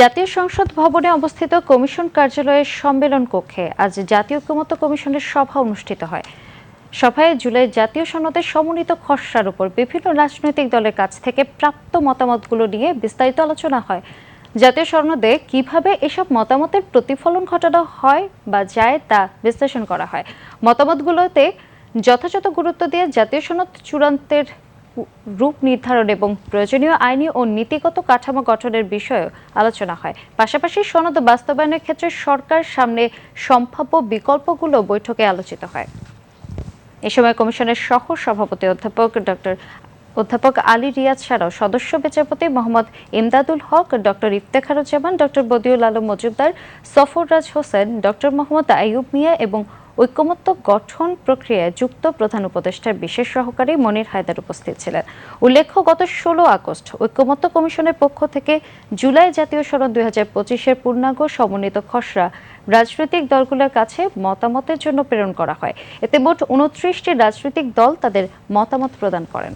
জাতীয় সংসদ ভবনে অবস্থিত কমিশন কার্যালয়ের সম্মেলন কক্ষে আজ জাতীয় ঐক্যমত্য কমিশনের সভা অনুষ্ঠিত হয়। সভায় জুলাই জাতীয় সনদের সমন্বিত খসড়ার উপর বিভিন্ন রাজনৈতিক দলের কাছ থেকে প্রাপ্ত মতামতগুলো নিয়ে বিস্তারিত আলোচনা হয়। জাতীয় সনদে কীভাবে এসব মতামতের প্রতিফলন ঘটানো হয় বা যায় তা বিশ্লেষণ করা হয়। মতামতগুলোতে যথাযথ গুরুত্ব দিয়ে জাতীয় সনদ চূড়ান্তের রূপ নির্ধারণ এবং প্রয়োজনীয় আইনি ও নীতিগত কাঠামো গঠনের বিষয়েও আলোচনা হয়। পাশাপাশি সনদ বাস্তবায়নের ক্ষেত্রে সরকার সামনে সম্ভাব্য বিকল্পগুলো বৈঠকে আলোচিত হয়। এ সময় কমিশনের সহ সভাপতি অধ্যাপক ডক্টর অধ্যাপক আলী রিয়াজ ছাড়াও সদস্য বিচারপতি Mohammad Imdadul Haque doctor Iftekharuzzaman doctor Badiul Alam Majumdar, Safarraj Hossain doctor Mohammad Ayub Mia এবং ঐক্যমত্য গঠন প্রক্রিয়ায় যুক্ত প্রধান উপদেষ্টার বিশেষ সহকারী মনির হায়দার উপস্থিত ছিলেন। উল্লেখ্য, গত ষোলো আগস্ট ঐক্যমত্য কমিশনের পক্ষ থেকে জুলাই জাতীয় সনদ দুই হাজার পঁচিশের পূর্ণাঙ্গ সমন্বিত খসড়া রাজনৈতিক দলগুলোর কাছে মতামতের জন্য প্রেরণ করা হয়। এতে মোট উনত্রিশটি রাজনৈতিক দল তাদের মতামত প্রদান করেন।